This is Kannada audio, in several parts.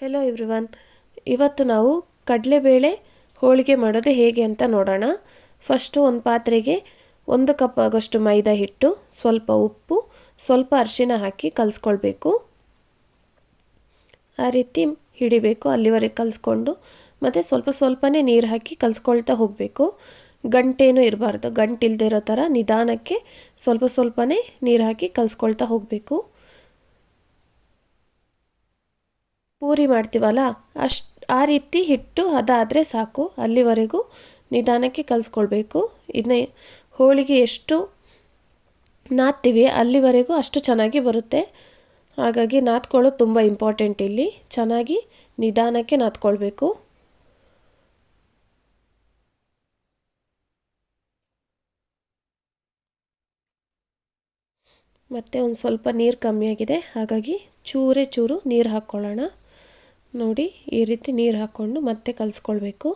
ಹೆಲೋ ಎವ್ರಿವನ್ ಇವತ್ತು ನಾವು ಕಡಲೆಬೇಳೆ ಹೋಳಿಗೆ ಮಾಡೋದು ಹೇಗೆ ಅಂತ ನೋಡೋಣ. ಫಸ್ಟು ಒಂದು ಪಾತ್ರೆಗೆ ಒಂದು ಕಪ್ ಆಗೋಷ್ಟು ಮೈದಾ ಹಿಟ್ಟು, ಸ್ವಲ್ಪ ಉಪ್ಪು, ಸ್ವಲ್ಪ ಅರಿಶಿನ ಹಾಕಿ ಕಲಿಸ್ಕೊಳ್ಬೇಕು. ಆ ರೀತಿ ಹಿಡಿಬೇಕು, ಅಲ್ಲಿವರೆಗೆ ಕಲಿಸ್ಕೊಂಡು ಮತ್ತು ಸ್ವಲ್ಪ ಸ್ವಲ್ಪನೇ ನೀರು ಹಾಕಿ ಕಲಿಸ್ಕೊಳ್ತಾ ಹೋಗಬೇಕು. ಗಂಟೇನೂ ಇರಬಾರ್ದು, ಗಂಟಿಲ್ದೇ ಇರೋ ಥರ ನಿಧಾನಕ್ಕೆ ಸ್ವಲ್ಪ ಸ್ವಲ್ಪನೇ ನೀರು ಹಾಕಿ ಕಲಿಸ್ಕೊಳ್ತಾ ಹೋಗಬೇಕು. ಪೂರಿ ಮಾಡ್ತೀವಲ್ಲ, ಅಷ್ಟು, ಆ ರೀತಿ ಹಿಟ್ಟು ಅದಾದರೆ ಸಾಕು. ಅಲ್ಲಿವರೆಗೂ ನಿಧಾನಕ್ಕೆ ಕಲಿಸ್ಕೊಳ್ಬೇಕು. ಇನ್ನು ಹೋಳಿಗೆ ಎಷ್ಟು ನಾದ್ತೀವಿ ಅಲ್ಲಿವರೆಗೂ ಅಷ್ಟು ಚೆನ್ನಾಗಿ ಬರುತ್ತೆ. ಹಾಗಾಗಿ ನಾದ್ಕೊಳ್ಳೋದು ತುಂಬ ಇಂಪಾರ್ಟೆಂಟ್ ಇಲ್ಲಿ. ಚೆನ್ನಾಗಿ ನಿಧಾನಕ್ಕೆ ನಾದ್ಕೊಳ್ಬೇಕು. ಮತ್ತು ಒಂದು ಸ್ವಲ್ಪ ನೀರು ಕಮ್ಮಿಯಾಗಿದೆ ಹಾಗಾಗಿ ಚೂರೇ ಚೂರು ನೀರು ಹಾಕ್ಕೊಳ್ಳೋಣ. ನೋಡಿ, ಈ ರೀತಿ ನೀರು ಹಾಕ್ಕೊಂಡು ಮತ್ತೆ ಕಲಿಸ್ಕೊಳ್ಬೇಕು.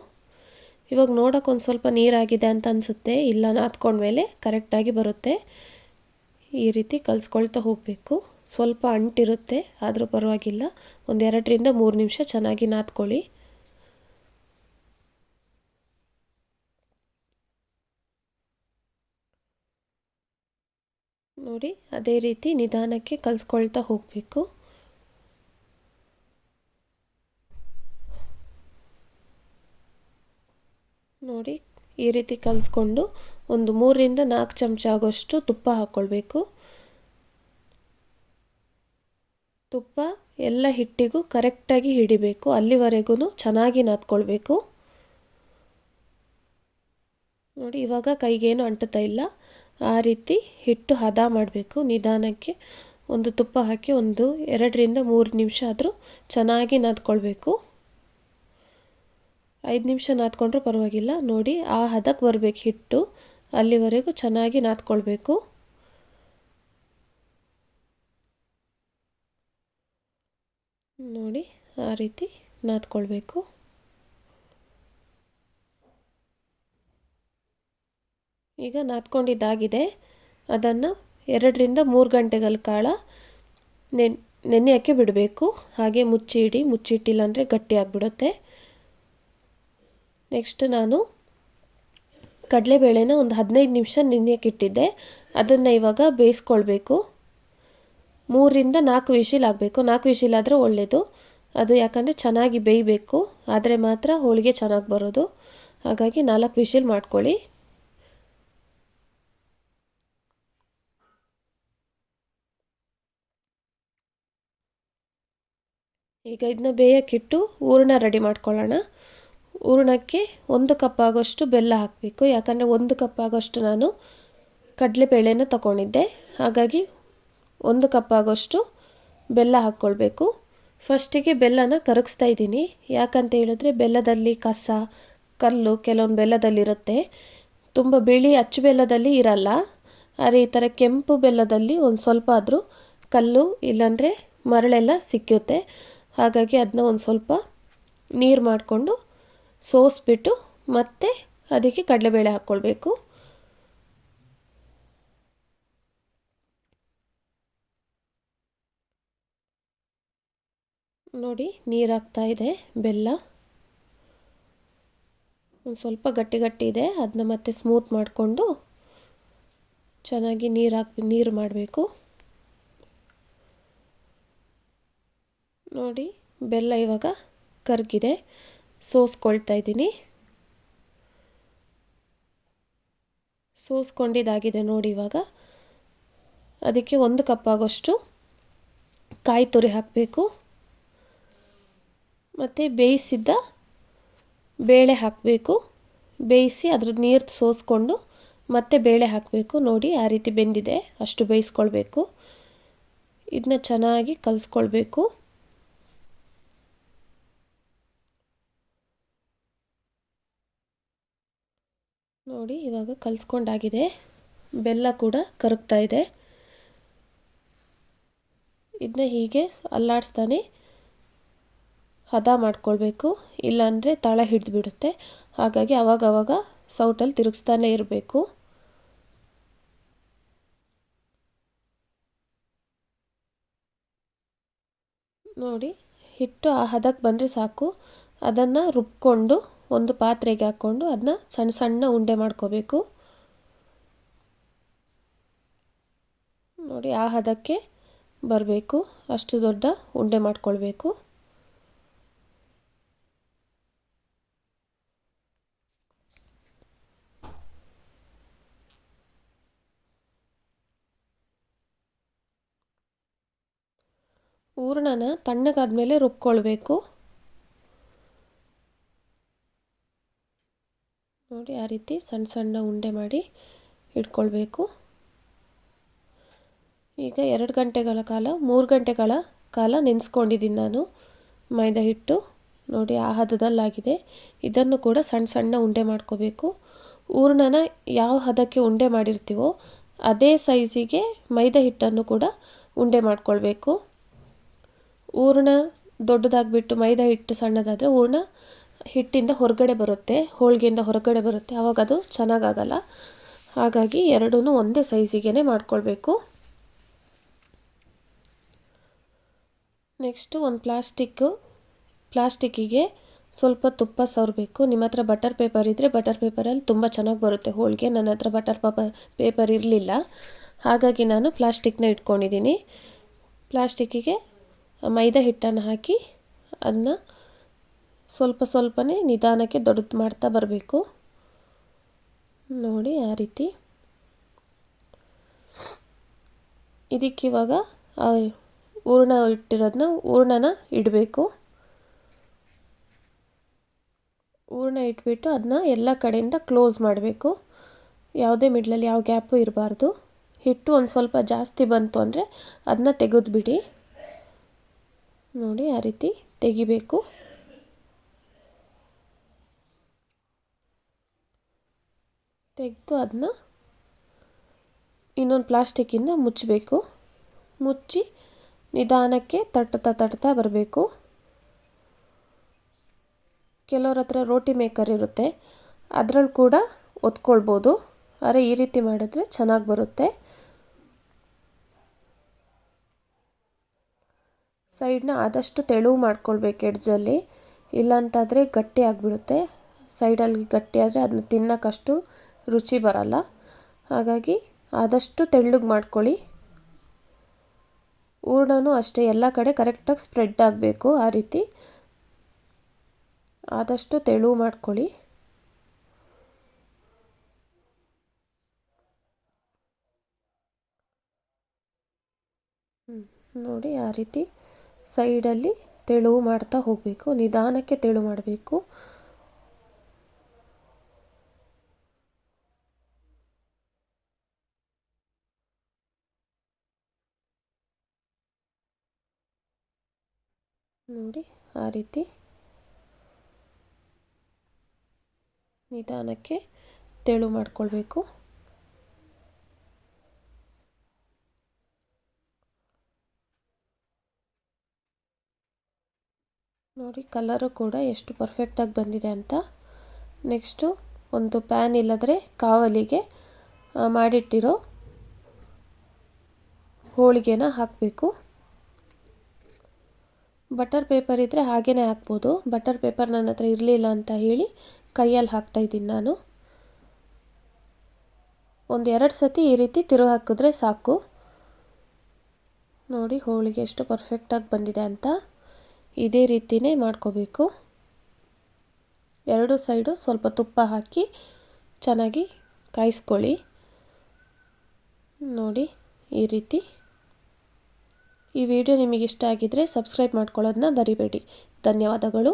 ಇವಾಗ ನೋಡೋಕೆ ಒಂದು ಸ್ವಲ್ಪ ನೀರಾಗಿದೆ ಅಂತ ಅನಿಸುತ್ತೆ. ಇಲ್ಲ ನಾದ್ಕೊಂಡ್ಮೇಲೆ ಕರೆಕ್ಟಾಗಿ ಬರುತ್ತೆ. ಈ ರೀತಿ ಕಲಿಸ್ಕೊಳ್ತಾ ಹೋಗಬೇಕು. ಸ್ವಲ್ಪ ಅಂಟಿರುತ್ತೆ, ಆದರೂ ಪರವಾಗಿಲ್ಲ. ಒಂದು ಎರಡರಿಂದ ಮೂರು ನಿಮಿಷ ಚೆನ್ನಾಗಿ ನಾದ್ಕೊಳ್ಳಿ ನೋಡಿ, ಅದೇ ರೀತಿ ನಿಧಾನಕ್ಕೆ ಕಲಿಸ್ಕೊಳ್ತಾ ಹೋಗಬೇಕು. ನೋಡಿ ಈ ರೀತಿ ಕಲಿಸ್ಕೊಂಡು ಒಂದು ಮೂರರಿಂದ ನಾಲ್ಕು ಚಮಚ ಆಗೋಷ್ಟು ತುಪ್ಪ ಹಾಕ್ಕೊಳ್ಬೇಕು. ತುಪ್ಪ ಎಲ್ಲ ಹಿಟ್ಟಿಗೂ ಕರೆಕ್ಟಾಗಿ ಹಿಡಿಬೇಕು. ಅಲ್ಲಿವರೆಗೂ ಚೆನ್ನಾಗಿ ನಾದ್ಕೊಳ್ಬೇಕು. ನೋಡಿ, ಇವಾಗ ಕೈಗೇನು ಅಂಟುತ್ತಾ ಇಲ್ಲ. ಆ ರೀತಿ ಹಿಟ್ಟು ಹದ ಮಾಡಬೇಕು. ನಿಧಾನಕ್ಕೆ ಒಂದು ತುಪ್ಪ ಹಾಕಿ ಒಂದು ಎರಡರಿಂದ ಮೂರು ನಿಮಿಷ ಆದರೂ ಚೆನ್ನಾಗಿ ನಾದ್ಕೊಳ್ಬೇಕು. ಐದು ನಿಮಿಷ ನಾದ್ಕೊಂಡ್ರೆ ಪರವಾಗಿಲ್ಲ. ನೋಡಿ, ಆ ಹದಕ್ಕೆ ಬರಬೇಕು ಹಿಟ್ಟು. ಅಲ್ಲಿವರೆಗೂ ಚೆನ್ನಾಗಿ ನಾದ್ಕೊಳ್ಬೇಕು ನೋಡಿ, ಆ ರೀತಿ ನಾದ್ಕೊಳ್ಬೇಕು ಈಗ ನಾದ್ಕೊಂಡಿದ್ದಾಗಿದೆ ಅದನ್ನು ಎರಡರಿಂದ ಮೂರು ಗಂಟೆಗಳ ಕಾಲ ನೆನ್, ನೆನೆಯೋಕ್ಕೆ ಬಿಡಬೇಕು. ಹಾಗೆ ಮುಚ್ಚಿಡಿ. ಮುಚ್ಚಿಟ್ಟಿಲ್ಲ ಅಂದರೆ ಗಟ್ಟಿ ಆಗಿಬಿಡುತ್ತೆ. ನೆಕ್ಸ್ಟ್ ನಾನು ಕಡಲೆಬೇಳೆನ ಒಂದು ಹದಿನೈದು ನಿಮಿಷ ನೆನೆಯೋಕೆ ಇಟ್ಟಿದ್ದೆ. ಅದನ್ನು ಇವಾಗ ಬೇಯಿಸ್ಕೊಳ್ಬೇಕು. ಮೂರಿಂದ ನಾಲ್ಕು ವಿಶಿಲ್ ಆಗಬೇಕು. ನಾಲ್ಕು ವಿಶಿಲ್ ಆದರೆ ಒಳ್ಳೆಯದು ಅದು ಯಾಕಂದರೆ ಚೆನ್ನಾಗಿ ಬೇಯಬೇಕು. ಆದರೆ ಮಾತ್ರ ಹೋಳಿಗೆ ಚೆನ್ನಾಗಿ ಬರೋದು. ಹಾಗಾಗಿ ನಾಲ್ಕು ವಿಶಿಲ್ ಮಾಡ್ಕೊಳ್ಳಿ. ಈಗ ಇದನ್ನ ಬೇಯಕ್ಕಿಟ್ಟು ಹೂರಣ ರೆಡಿ ಮಾಡ್ಕೊಳ್ಳೋಣ. ಹೂರಣಕ್ಕೆ ಒಂದು ಕಪ್ ಆಗೋಷ್ಟು ಬೆಲ್ಲ ಹಾಕಬೇಕು. ಯಾಕಂದರೆ ಒಂದು ಕಪ್ ಆಗೋಷ್ಟು ನಾನು ಕಡಲೆಬೇಳೆನ ತಗೊಂಡಿದ್ದೆ. ಹಾಗಾಗಿ ಒಂದು ಕಪ್ ಆಗೋಷ್ಟು ಬೆಲ್ಲ ಹಾಕ್ಕೊಳ್ಬೇಕು. ಫಸ್ಟಿಗೆ ಬೆಲ್ಲನ ಕರಗಿಸ್ತಾ ಇದ್ದೀನಿ. ಯಾಕಂತ ಹೇಳಿದ್ರೆ ಬೆಲ್ಲದಲ್ಲಿ ಕಸ, ಕಲ್ಲು ಕೆಲವೊಂದು ಬೆಲ್ಲದಲ್ಲಿರುತ್ತೆ. ತುಂಬ ಬಿಳಿ ಅಚ್ಚು ಬೆಲ್ಲದಲ್ಲಿ ಇರಲ್ಲ. ಆದರೆ ಈ ಥರ ಕೆಂಪು ಬೆಲ್ಲದಲ್ಲಿ ಒಂದು ಸ್ವಲ್ಪ ಆದರೂ ಕಲ್ಲು ಇಲ್ಲಾಂದರೆ ಮರಳೆಲ್ಲ ಸಿಕ್ಕುತ್ತೆ ಹಾಗಾಗಿ ಅದನ್ನ ಒಂದು ಸ್ವಲ್ಪ ನೀರು ಮಾಡಿಕೊಂಡು ಸೋಸಿಬಿಟ್ಟು ಮತ್ತೆ ಅದಕ್ಕೆ ಕಡಲೆಬೇಳೆ ಹಾಕ್ಕೊಳ್ಬೇಕು. ನೋಡಿ ನೀರಾಗ್ತಾ ಇದೆ, ಬೆಲ್ಲ. ಒಂದು ಸ್ವಲ್ಪ ಗಟ್ಟಿ ಗಟ್ಟಿ ಇದೆ ಅದನ್ನ ಮತ್ತೆ ಸ್ಮೂತ್ ಮಾಡಿಕೊಂಡು ಚೆನ್ನಾಗಿ ನೀರು ನೀರು ಮಾಡಬೇಕು. ನೋಡಿ, ಬೆಲ್ಲ ಇವಾಗ ಕರಗಿದೆ. ಸೋಸ್ಕೊಳ್ತಾ ಇದ್ದೀನಿ. ಸೋಸ್ಕೊಂಡಿದ್ದಾಗಿದೆ ನೋಡಿ ಇವಾಗ. ಅದಕ್ಕೆ ಒಂದು ಕಪ್ ಆಗೋಷ್ಟು ಕಾಯಿ ತುರಿ ಹಾಕಬೇಕು. ಮತ್ತು ಬೇಯಿಸಿದ್ದ ಬೇಳೆ ಹಾಕಬೇಕು. ಬೇಯಿಸಿ ಅದ್ರದ್ದು ನೀರು ಸೋಸ್ಕೊಂಡು ಮತ್ತೆ ಬೇಳೆ ಹಾಕಬೇಕು. ನೋಡಿ ಆ ರೀತಿ ಬೆಂದಿದೆ. ಅಷ್ಟು ಬೇಯಿಸ್ಕೊಳ್ಬೇಕು. ಇದನ್ನ ಚೆನ್ನಾಗಿ ಕಲಿಸ್ಕೊಳ್ಬೇಕು. ನೋಡಿ, ಇವಾಗ ಕಲಿಸ್ಕೊಂಡಾಗಿದೆ. ಬೆಲ್ಲ ಕೂಡ ಕರಗ್ತಾ ಇದೆ. ಇದನ್ನ ಹೀಗೆ ಅಲ್ಲಾಡಿಸ್ತಾನೆ ಹದ ಮಾಡ್ಕೊಳ್ಬೇಕು. ಇಲ್ಲಾಂದರೆ ತಾಳ ಹಿಡಿದು ಬಿಡುತ್ತೆ ಹಾಗಾಗಿ ಅವಾಗವಾಗ ಸೌಟಲ್ಲಿ ತಿರುಗಿಸ್ತಾನೆ ಇರಬೇಕು. ನೋಡಿ, ಹಿಟ್ಟು ಆ ಹದಕ್ಕೆ ಬಂದರೆ ಸಾಕು. ಅದನ್ನು ರುಬ್ಕೊಂಡು ಒಂದು ಪಾತ್ರೆಗೆ ಹಾಕ್ಕೊಂಡು ಅದನ್ನ ಸಣ್ಣ ಸಣ್ಣ ಉಂಡೆ ಮಾಡ್ಕೋಬೇಕು. ನೋಡಿ, ಆ ಹದಕ್ಕೆ ಬರಬೇಕು. ಅಷ್ಟು ದೊಡ್ಡ ಉಂಡೆ ಮಾಡ್ಕೊಳ್ಬೇಕು. ಹೂರಣನ ತಣ್ಣಗಾದ್ಮೇಲೆ ರುಬ್ಕೊಳ್ಬೇಕು. ನೋಡಿ ಆ ರೀತಿ ಸಣ್ಣ ಸಣ್ಣ ಉಂಡೆ ಮಾಡಿ ಇಟ್ಕೊಳ್ಬೇಕು. ಈಗ ಎರಡು ಗಂಟೆಗಳ ಕಾಲ, ಮೂರು ಗಂಟೆಗಳ ಕಾಲ ನೆನೆಸ್ಕೊಂಡಿದ್ದೀನಿ ನಾನು ಮೈದಾ ಹಿಟ್ಟು. ನೋಡಿ ಆ ಹದದಲ್ಲಾಗಿದೆ. ಇದನ್ನು ಕೂಡ ಸಣ್ಣ ಸಣ್ಣ ಉಂಡೆ ಮಾಡ್ಕೋಬೇಕು. ಹೂರ್ಣನ ಯಾವ ಹದಕ್ಕೆ ಉಂಡೆ ಮಾಡಿರ್ತೀವೋ ಅದೇ ಸೈಜಿಗೆ ಮೈದಾ ಹಿಟ್ಟನ್ನು ಕೂಡ ಉಂಡೆ ಮಾಡ್ಕೊಳ್ಬೇಕು. ಹೂರ್ಣ ದೊಡ್ಡದಾಗಿಬಿಟ್ಟು ಮೈದಾ ಹಿಟ್ಟು ಸಣ್ಣದಾದರೆ ಹೂರ್ಣ ಹಿಟ್ಟಿಂದ ಹೊರಗಡೆ ಬರುತ್ತೆ, ಹೋಳಿಗೆಯಿಂದ ಹೊರಗಡೆ ಬರುತ್ತೆ. ಆವಾಗ ಅದು ಚೆನ್ನಾಗಾಗಲ್ಲ. ಹಾಗಾಗಿ ಎರಡೂ ಒಂದೇ ಸೈಜಿಗೆ ಮಾಡ್ಕೊಳ್ಬೇಕು. ನೆಕ್ಸ್ಟು ಒಂದು ಪ್ಲಾಸ್ಟಿಕ್ಕು. ಪ್ಲಾಸ್ಟಿಕ್ಕಿಗೆ ಸ್ವಲ್ಪ ತುಪ್ಪ ಸವರಬೇಕು. ನಿಮ್ಮ ಹತ್ರ ಬಟರ್ ಪೇಪರ್ ಇದ್ದರೆ ಬಟರ್ ಪೇಪರಲ್ಲಿ ತುಂಬ ಚೆನ್ನಾಗಿ ಬರುತ್ತೆ ಹೋಳಿಗೆ. ನನ್ನ ಹತ್ರ ಬಟರ್ ಪೇಪರ್ ಪೇಪರ್ ಇರಲಿಲ್ಲ. ಹಾಗಾಗಿ ನಾನು ಪ್ಲಾಸ್ಟಿಕ್ನ ಇಟ್ಕೊಂಡಿದ್ದೀನಿ. ಪ್ಲಾಸ್ಟಿಕ್ಕಿಗೆ ಮೈದಾ ಹಿಟ್ಟನ್ನು ಹಾಕಿ ಅದನ್ನ ಸ್ವಲ್ಪ ಸ್ವಲ್ಪನೇ ನಿಧಾನಕ್ಕೆ ದೊಡ್ಡದು ಮಾಡ್ತಾ ಬರಬೇಕು. ನೋಡಿ ಆ ರೀತಿ. ಇದಕ್ಕಿವಾಗ ಹೂರ್ಣ ಇಟ್ಟಿರೋದನ್ನ ಹೂರ್ಣನ ಇಡಬೇಕು. ಹೂರ್ಣ ಇಟ್ಬಿಟ್ಟು ಅದನ್ನ ಎಲ್ಲ ಕಡೆಯಿಂದ ಕ್ಲೋಸ್ ಮಾಡಬೇಕು. ಯಾವುದೇ ಮಿಡ್ಲಲ್ಲಿ ಯಾವ ಗ್ಯಾಪು ಇರಬಾರ್ದು. ಹಿಟ್ಟು ಒಂದು ಸ್ವಲ್ಪ ಜಾಸ್ತಿ ಬಂತು ಅಂದರೆ ಅದನ್ನ ತೆಗೆದುಬಿಡಿ. ನೋಡಿ ಆ ರೀತಿ ತೆಗಿಬೇಕು. ತೆಗೆದು ಅದನ್ನ ಇನ್ನೊಂದು ಪ್ಲಾಸ್ಟಿಕ್ಕಿಂದ ಮುಚ್ಚಬೇಕು. ಮುಚ್ಚಿ ನಿಧಾನಕ್ಕೆ ತಟ್ಟುತ್ತಾ ತಟ್ತಾ ಬರಬೇಕು. ಕೆಲವ್ರ ಹತ್ರ ರೋಟಿ ಮೇಕರ್ ಇರುತ್ತೆ, ಅದರಲ್ಲಿ ಕೂಡ ಒತ್ಕೊಳ್ಬೋದು. ಆದರೆ ಈ ರೀತಿ ಮಾಡಿದ್ರೆ ಚೆನ್ನಾಗಿ ಬರುತ್ತೆ. ಸೈಡ್ನ ಆದಷ್ಟು ತೆಳುವು ಮಾಡ್ಕೊಳ್ಬೇಕು ಎಡ್ಜಲ್ಲಿ. ಇಲ್ಲಾಂತಾದರೆ ಗಟ್ಟಿ ಆಗಿಬಿಡುತ್ತೆ. ಸೈಡಲ್ಲಿ ಗಟ್ಟಿ ಆದರೆ ಅದನ್ನ ತಿನ್ನೋಕ್ಕಷ್ಟು ರುಚಿ ಬರಲ್ಲ. ಹಾಗಾಗಿ ಆದಷ್ಟು ತೆಳ್ಳಗೆ ಮಾಡ್ಕೊಳ್ಳಿ. ಹೂರ್ಣನೂ ಅಷ್ಟೇ, ಎಲ್ಲ ಕಡೆ ಕರೆಕ್ಟಾಗಿ ಸ್ಪ್ರೆಡ್ ಆಗಬೇಕು ಆ ರೀತಿ. ಆದಷ್ಟು ತೆಳು ಮಾಡ್ಕೊಳ್ಳಿ. ನೋಡಿ ಆ ರೀತಿ ಸೈಡಲ್ಲಿ ತೆಳುವು ಮಾಡ್ತಾ ಹೋಗಬೇಕು. ನಿಧಾನಕ್ಕೆ ತೆಳು ಮಾಡಬೇಕು. ನೋಡಿ, ಆ ರೀತಿ ನಿಧಾನಕ್ಕೆ ತೆಳು ಮಾಡ್ಕೊಳ್ಬೇಕು. ನೋಡಿ ಕಲರು ಕೂಡ ಎಷ್ಟು ಪರ್ಫೆಕ್ಟಾಗಿ ಬಂದಿದೆ ಅಂತ. ನೆಕ್ಸ್ಟು ಒಂದು ಪ್ಯಾನ್ ಇಲ್ಲದ್ರೆ ಕಾವಲಿಗೆ ಮಾಡಿಟ್ಟಿರೋ ಹೋಳಿಗೆನ ಹಾಕಬೇಕು. ಬಟರ್ ಪೇಪರ್ ಇದ್ದರೆ ಹಾಗೇ ಹಾಕ್ಬೋದು. ಬಟರ್ ಪೇಪರ್ ನನ್ನ ಹತ್ರ ಇರಲಿಲ್ಲ ಅಂತ ಹೇಳಿ ಕೈಯಲ್ಲಿ ಹಾಕ್ತಾಯಿದ್ದೀನಿ ನಾನು. ಒಂದು ಎರಡು ಸತಿ ಈ ರೀತಿ ತಿರು ಹಾಕಿದ್ರೆ ಸಾಕು. ನೋಡಿ ಹೋಳಿಗೆ ಎಷ್ಟು ಪರ್ಫೆಕ್ಟಾಗಿ ಬಂದಿದೆ ಅಂತ. ಇದೇ ರೀತಿಯೇ ಮಾಡ್ಕೋಬೇಕು. ಎರಡು ಸೈಡು ಸ್ವಲ್ಪ ತುಪ್ಪ ಹಾಕಿ ಚೆನ್ನಾಗಿ ಕಾಯಿಸ್ಕೊಳ್ಳಿ. ನೋಡಿ ಈ ರೀತಿ. ಈ ವಿಡಿಯೋ ನಿಮಗಿಷ್ಟ ಆಗಿದ್ದರೆ ಸಬ್ಸ್ಕ್ರೈಬ್ ಮಾಡ್ಕೊಳ್ಳೋದನ್ನ ಬರಿಬೇಡಿ ಧನ್ಯವಾದಗಳು.